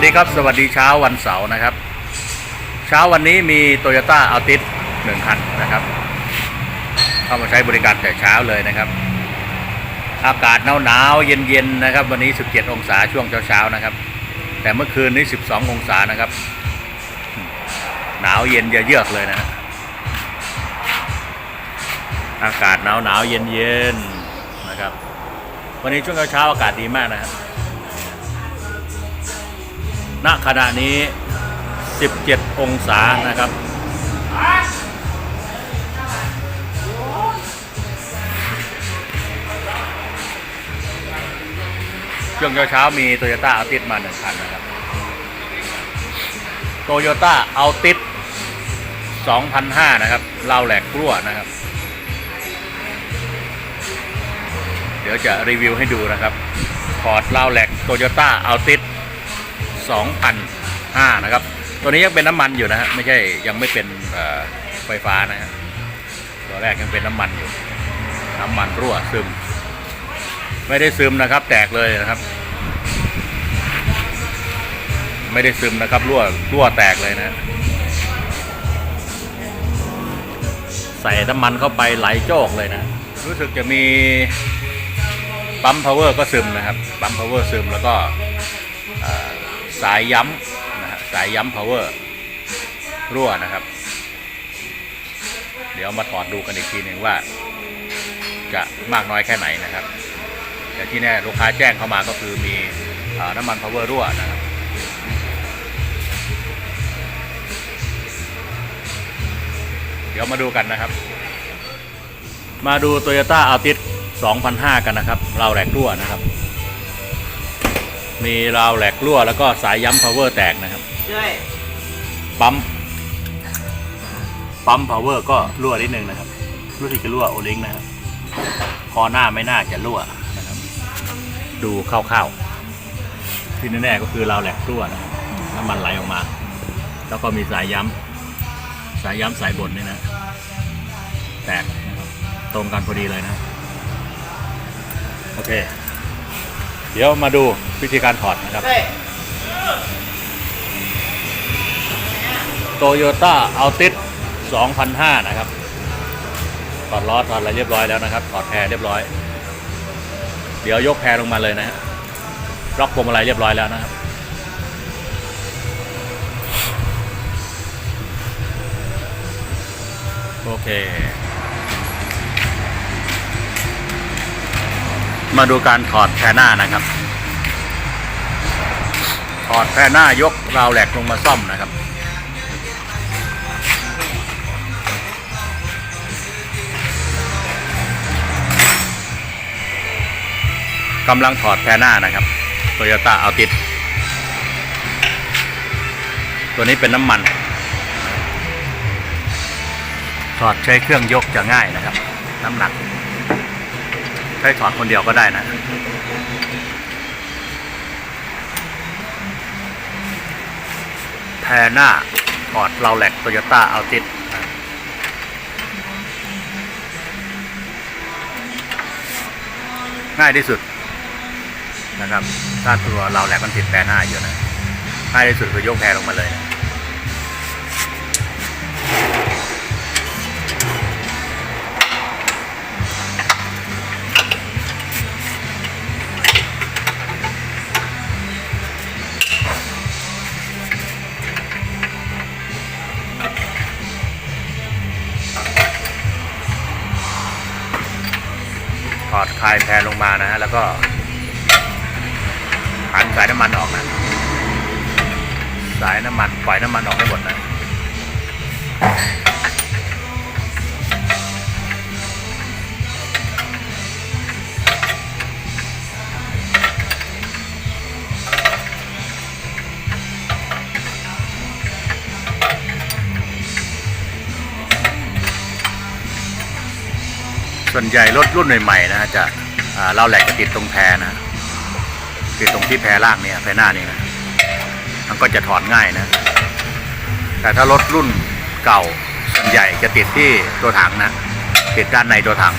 วัสดีครับ สวัสดีเช้าวันเสาร์นะครับ เช้าวันนี้มีโตโยต้าอัลติสหนึ่งคันนะครับ เข้ามาใช้บริการแต่เช้าเลยนะครับ อากาศหนาวหนาวๆเย็นเย็นๆนะครับ วันนี้ 17 องศาช่วงเช้าๆนะครับ แต่เมื่อคืนนี้ 12 องศานะครับ หนาวเย็นเยือกเลยนะฮะอากาศหนาวหนาวๆเย็นเย็นๆนะครับ วันนี้ช่วงเช้าๆอากาศดีมากนะครับ ณขณะนี้ 17 องศานะครับ ช่วงเช้ามีโตโยต้าอัลติสมาหนึ่งคันนะครับโตโยต้าอัลติส2005 นะครับเราแหลกกลัวนะครับ เดี๋ยวจะรีวิวให้ดูนะครับพอร์ตเราแหลกโตโยต้าอัลติส 2,005นะครับ ตัวนี้ยังเป็นน้ำมันอยู่นะฮะไม่ใช่ยังไม่เป็นไฟฟ้านะฮะตัวแรกยังเป็นน้ำมันอยู่ น้ำมันรั่วซึม ไม่ได้ซึมนะครับ แตกเลยนะครับ ไม่ได้ซึมนะครับรั่วรั่วแตกเลยนะใส่น้ำมันเข้าไปไหลโจกเลยนะ รู้สึกจะมีปั๊มพาวเวอร์ก็ซึมนะครับ ปั๊มพาวเวอร์ซึมแล้วก็ สายย้ำนะฮะสายย้ำ power รั่วนะครับ เดี๋ยวมาถอดดูกันอีกทีหนึ่งว่า จะมากน้อยแค่ไหนนะครับ แต่ที่แน่ลูกค้าแจ้งเข้ามาก็คือมีอน้ำมัน power รั่วนะครับเดี๋ยวมาดูกันนะครับ มาดู Toyota Altis 2005 กันนะครับ เราแหลกรั่วนะครับ มีราวแหลกรั่วแล้วก็สายย้ำ power แตกนะครับช่วยปั๊ม ปั๊ม power ก็รั่วนิดนึงนะครับ รู้สึกจะรั่วโอลิงนะครับ คอหน้าไม่น่าจะรั่วนะครับ ดูคร่าวๆ ที่แน่ๆก็คือราวแหลกรั่วนะครับน้ำมันไหลออกมา แล้วก็มีสายย้ำ สายย้ำสายบนนี่นะ แตกนะครับตรงกันพอดีเลยนะ โอเค เดี๋ยวมาดู วิธีการถอดนะครับเฮ้ยโตโยต้าอัลติส2005 นะครับ ถอดล้อถอดอะไรเรียบร้อยแล้วนะครับ ถอดแพรเรียบร้อย เดี๋ยวยกแพรลงมาเลยนะฮะล็อกพวงมาลัยเรียบร้อยแล้วนะครับโอเค มาดูการถอดแพรหน้านะครับ ถอดแพรหน้ายกราวแหลกลงมาซ่อมนะครับ กำลังถอดแพรหน้านะครับ Toyota Altis ตัวนี้เป็นน้ำมัน ถอดใช้เครื่องยกจะง่ายนะครับ น้ำหนักใช้ถอดคนเดียวก็ได้นะ แพรหน้าถอดเราแหลกโตโยต้าเอาติดง่ายที่สุดนะครับถ้าตัวเราแหลกมันติดแพรหน้าอยู่นะง่ายที่สุดคือยกแพรลงมาเลยนะ ลายแพรลงมานะฮะแล้วก็หันสายน้ำมันออกนะ สายน้ำมันปล่อยน้ำมันออกให้หมดนะส่วนใหญ่รถรุ่นใหม่ๆนะจะ เราแหลกจะติดตรงแพนะติดตรงที่แพล่างเนี่ยแพหน้านี่นะมันก็จะถอนง่ายนะ แต่ถ้ารถรุ่นเก่าส่วนใหญ่จะติดที่ตัวถังนะติดด้านในตัวถัง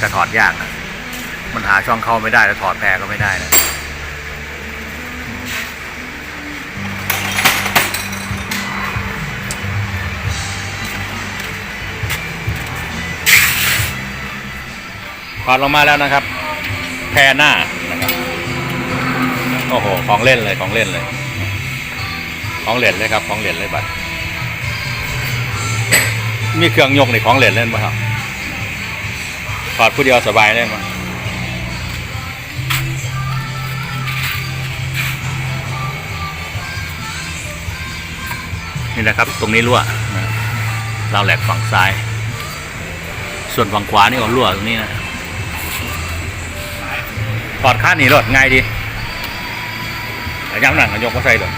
จะถอดยากนะมันหาช่องเข้าไม่ได้แล้วถอดแพรก็ไม่ได้นะถอดลงมาแล้วนะครับ พรหน้านะครับโอ้โหของเล่นเลยของเล่นเลย ของเล่นเลยครับของเล่นเลยบัดมีเครื่องยกในของเล่นเล่นป่ะครับถอดผู้เดียวสบายเลยมั้งนี่นะครับตรงนี้รั่วนะครับราแหลกฝั่งซ้าย ส่วนฝั่งขวานี่ก็รั่วตรงนี้นะ อดข้านหนีรถง่ายดีย้ำหนังยกมาใส่เลย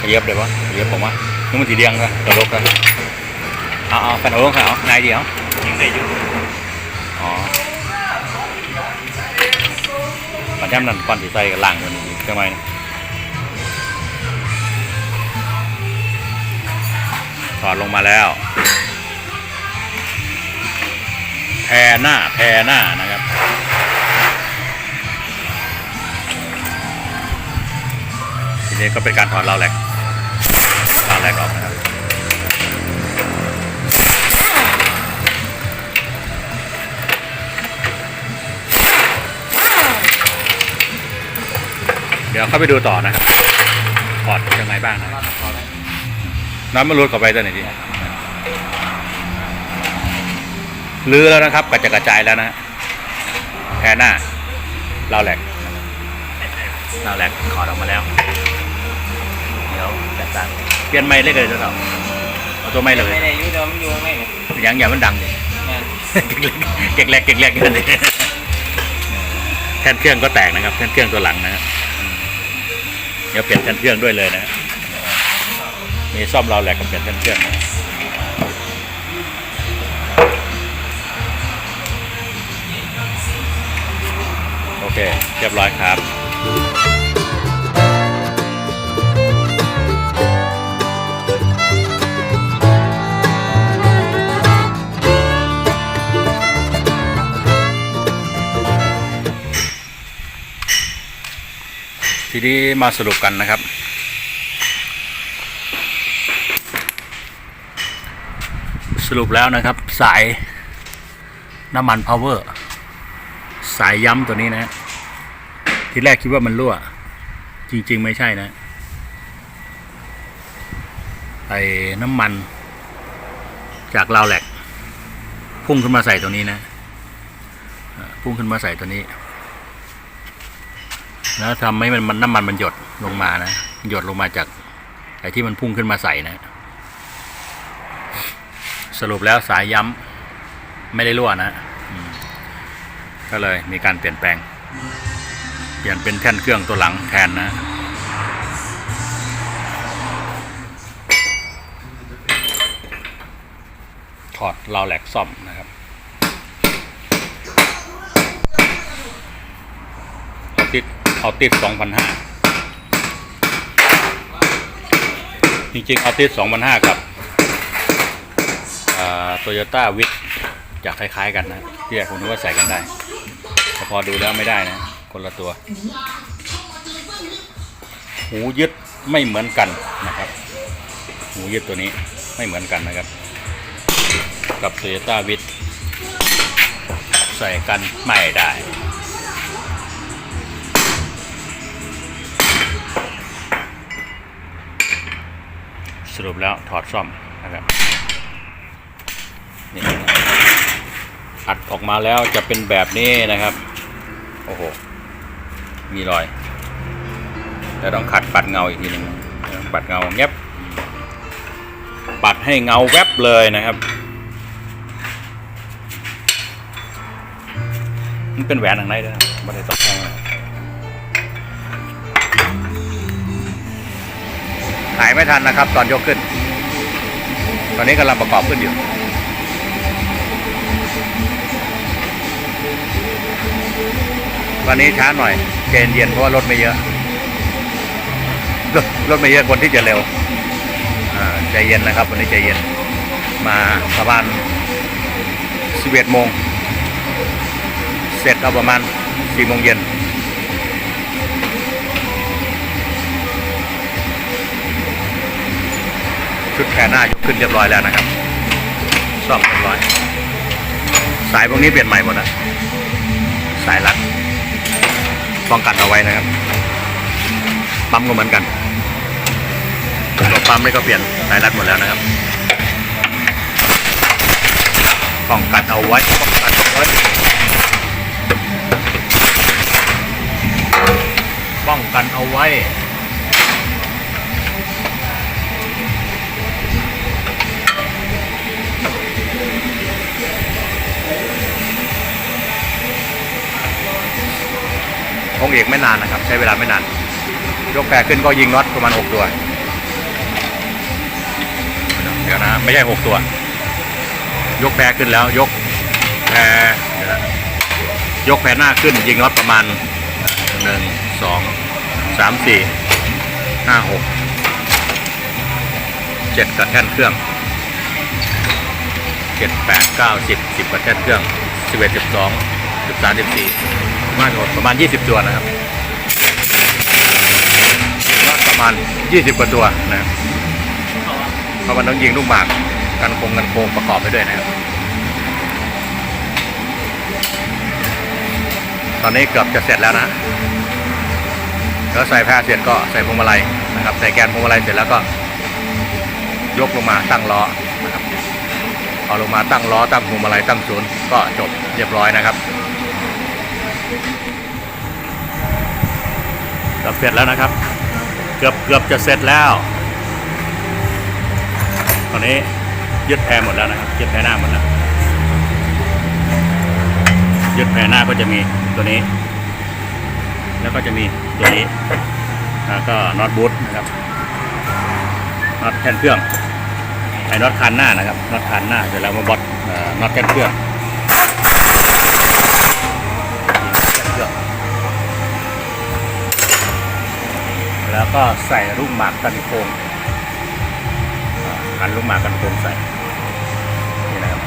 ขยับเลยวะขยับผมว่านี่มันสีเดียงก็กระโดดกันเอาเอากันเอาลงกันเอาง่ายดีเอายิงได้อยู่อ๋อปันย้ำนั่นก่อนสีใส่กับล่างมันทำไมนะถอดลงมาแล้วแพรหน้าแพรหน้านะ ทีนี้ก็เป็นการถอดราแหลกราแหลกออกนะครับเดี๋ยวเข้าไปดูต่อนะครับถอดยังไงบ้างนะน้ำมันรุดเข้าไปตัวไหนทีลื้อแล้วนะครับกระจายกระจายแล้วนะ พรหน้าเราวแหลกเราวแหลกถอดออกมาแล้ว เดี๋ยวจัดการเปลี่ยนไม้เลยเลยเจ้าเต่าเอาตัวไม้เลยไม่ได้อยู่เดิมอยู่ไม่เนี่ยยังอย่ามันดังดิแม่นเก็กแรกเก็กแรกนั่นเองแท่นเครื่องก็แตกนะครับ แท่นเครื่องตัวหลังนะครับเดี๋ยวเปลี่ยนแท่นเครื่องด้วยเลยนะมีซ่อมเราแหลกกับเปลี่ยนแท่นเครื่องนะ เคเรียบร้อยครับทีนี้มาสรุปกันนะครับ สรุปแล้วนะครับ สายน้ำมันพาวเวอร์ สายย้ำตัวนี้นะฮะ ทีแรกคิดว่ามันรั่ว จริง ๆ ไม่ใช่นะไอ้น้ำมัน จากราวแหลก พุ่งขึ้นมาใส่ตัวนี้นะพุ่งขึ้นมาใส่ตัวนี้ แล้วทำให้มันมันน้ำมันมันหยดลงมานะหยดลงมาจากไอ้ที่มันพุ่งขึ้นมาใส่นะ สรุปแล้วสายย้ำไม่ได้รั่วนะก็เลยมีการเปลี่ยนแปลง ลี่ยนเป็นแท่นเครื่องตัวหลังแทนนะถอดราวแหลกซ่อมนะครับเอาติดเอาติดสองพันห้าจริงๆเอาติดสองพันห้ากับโตโยต้าวิทจะคล้าย ๆ กันนะที่แรกผมนึกว่าใส่กันได้แต่พอดูแล้วไม่ได้นะ คนละตัว หูยึดไม่เหมือนกันนะครับ หูยึดตัวนี้ไม่เหมือนกันนะครับ กับโตโยต้าวิทใส่กันไม่ได้สรุปแล้วถอดซ่อมนะครับนี่อัดออกมาแล้วจะเป็นแบบนี้นะครับ โอ้โห มีรอยแต่ต้องขัดปัดเงาอีกทีหนึ่งปัดเงาเงียบปัดให้เงาแวบเลยนะครับ มันเป็นแหวนทางไหนด้วยนไม่ได้ตกแทงถ่ายไม่ทันนะครับ ตอนยกขึ้น ตอนนี้กำลังประกอบขึ้นอยู่วันนี้ช้าหน่อย เจเย็นเพราะว่ารถไม่เยอะ รถรถไม่เยอะคนที่จะเร็วใจเย็นนะครับ วันนี้ใจเย็น มาประมาณ11โมงเสร็จเอาประมาณ4โมงเย็นชุดแพรหน้ายกขึ้นเรียบร้อยแล้วนะครับซ่อมเรียบร้อย สายพวกนี้เปลี่ยนใหม่หมดนะสายรัด ป้องกันเอาไว้นะครับปั๊มก็เหมือนกันตัวปั๊มนี่ก็เปลี่ยนสายรัดหมดแล้วนะครับป้องกันเอาไว้ป้องกันเอาไว้ป้องกันเอาไว้ งเอกไม่นานนะครับ ใช้เวลาไม่นาน ยกแพรขึ้นก็ยิงน็อตประมาณ 6 ตัว เดี๋ยวนะ ไม่ใช่ 6 ตัว ยกแพรขึ้นแล้วยกแพรเดี๋ยวนะยกแพรหน้าขึ้น ยิงน็อตประมาณ 1 2 3 4 5 6 7กระแท่นเครื่อง7 8 9 10 10กระแท่นเครื่อง11 12 13 14 มากกว่าประมาณ 20 ตัวนะครับประมาณ 20 กว่าตัวนะครับเพราะมันต้องยิงลูกหมากกันโคงกันโคงประกอบไปด้วยนะครับ ตอนนี้เกือบจะเสร็จแล้วนะแล้วใส่แพรเสร็จก็ใส่พวงมาลัยนะครับ ใส่แกนพวงมาลัยเสร็จแล้วก็ยกลงมาตั้งล้อนะครับเอาลงมาตั้งล้อตั้งพวงมาลัยตั้งศูนย์ก็จบเรียบร้อยนะครับ เสร็จแล้วนะครับ เกือบเกือบจะเสร็จแล้ว ตอนนี้ยึดแพรหมดแล้วนะครับยึดแพรหน้าหมดแล้วยึดแพรหน้าก็จะมีตัวนี้ แล้วก็จะมีตัวนี้แล้วก็น็อตบูทนะครับน็อตแท่นเครื่องไอ้น็อตคันหน้านะครับน็อตคันหน้าเสร็จแล้วมาบอทเอ่อน็อตแท่นเครื่อง แล้วก็ใส่ลูกหมากกันโคงหันลูกหมากกันโคงใส่นี่นะครับ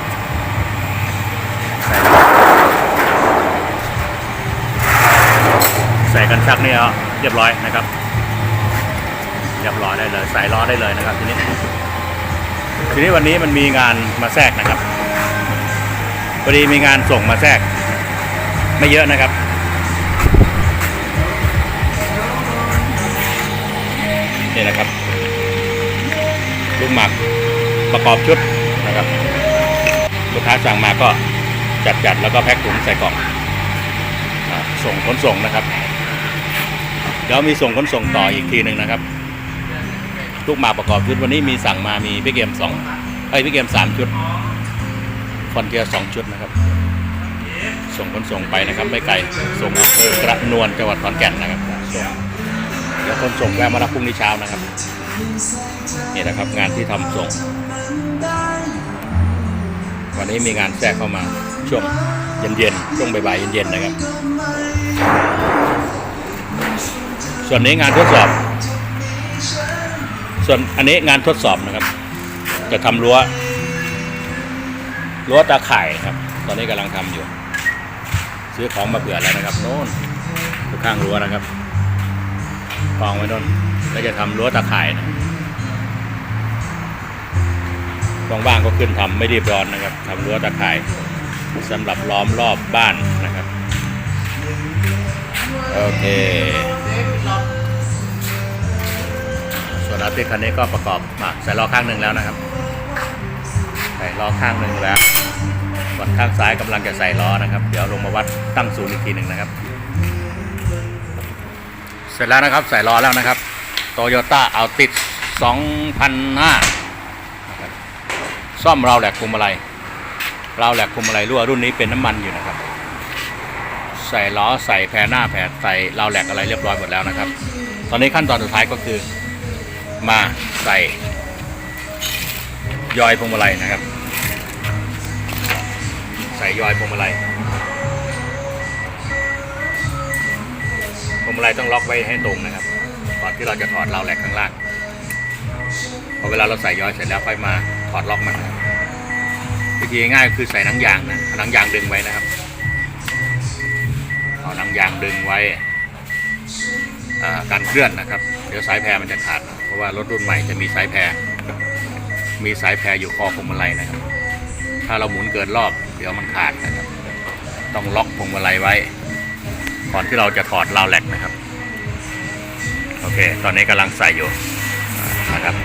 ใส่ใส่กันชักนี่เอาเรียบร้อยนะครับเรียบร้อยได้เลยใส่ล้อได้เลยนะครับทีนี้ทีนี้วันนี้มันมีงานมาแทรกนะครับพอดีมีงานส่งมาแทรก ไม่เยอะนะครับ นะครับ ลูกหมากประกอบชุดนะครับ ลูกค้าสั่งมาก็จัดจัดแล้วก็แพ็คถุงใส่กล่องส่งขนส่งนะครับเดี๋ยวมีส่งขนส่งต่ออีกทีหนึ่งนะครับ ลูกหมากประกอบชุดวันนี้มีสั่งมามีพี่เกมสองไอ้พี่เกมสามชุดคอนเทียสองชุดนะครับ ส่งขนส่งไปนะครับ ไม่ไกลส่งอำเภอกระนวลจังหวัดขอนแก่นนะครับส่งี๋ยวคนส่งแวะมารับพรุ่งนี้เช้านะครับนี่นะครับงานที่ทำส่ง วันนี้มีงานแทรกเข้ามาช่วงเย็นๆช่วงบ่ายๆเย็นๆนะครับ ส่วนนี้งานทดสอบ ส่วนอันนี้งานทดสอบนะครับ จะทำรั้วรั้วตาข่ายครับ ตอนนี้กำลังทำอยู่ ซื้อของมาเผื่อแล้วนะครับโน่นดูข้างรั้วนะครับ กองไว้นนแล้วจะทำรั้วตะข่ายนะว่างๆก็ขึ้นทำไม่รีบร้อนนะครับทำรั้วตะข่ายสำหรับล้อมรอบบ้านนะครับ โอเค ส่วนอาทิตย์คันนี้ก็ประกอบมาใส่ล้อข้างหนึ่งแล้วนะครับ ใส่ล้อข้างหนึ่งแล้วส่วนข้างซ้ายกำลังจะใส่ล้อนะครับ เดี๋ยวลงมาวัดตั้งศูนย์อีกทีหนึ่งนะครับ สร็จแล้วนะครับใส่ล้อแล้วนะครับโตโยต้าเอาติด2005ซ่อมราวแหลกคุมอะไรราวแหลกคุมอะไรรั่วรุ่นนี้เป็นน้ำมันอยู่นะครับ ใส่ล้อใส่แพรหน้าแพรใส่ราวแหลกอะไรเรียบร้อยหมดแล้วนะครับ ตอนนี้ขั้นตอนสุดท้ายก็คือมาใส่ยอยพวงมาลัยนะครับ ใส่ยอยพวงมาลัย วงมาลัยต้องล็อกไว้ให้ตรงนะครับก่อนที่เราจะถอดราวแหลกข้างล่างพอเวลาเราใส่ย้อยเสร็จแล้วค่อยมาถอดล็อกมันนะวิธีง่ายคือใส่หนังยางนะหนังยางดึงไว้นะครับเอาหนังยางดึงไว้การเคลื่อนนะครับ เดี๋ยวสายแพรมันจะขาด เพราะว่ารถรุ่นใหม่จะมีสายแพรมีสายแพรอยู่คอพวงมาลัยนะครับ ถ้าเราหมุนเกินรอบเดี๋ยวมันขาดนะครับ ต้องล็อกพวงมาลัยไว้ ก่อนที่เราจะถอดราวแหลกนะครับ โอเค ตอนนี้กำลังใส่อยู่นะครับ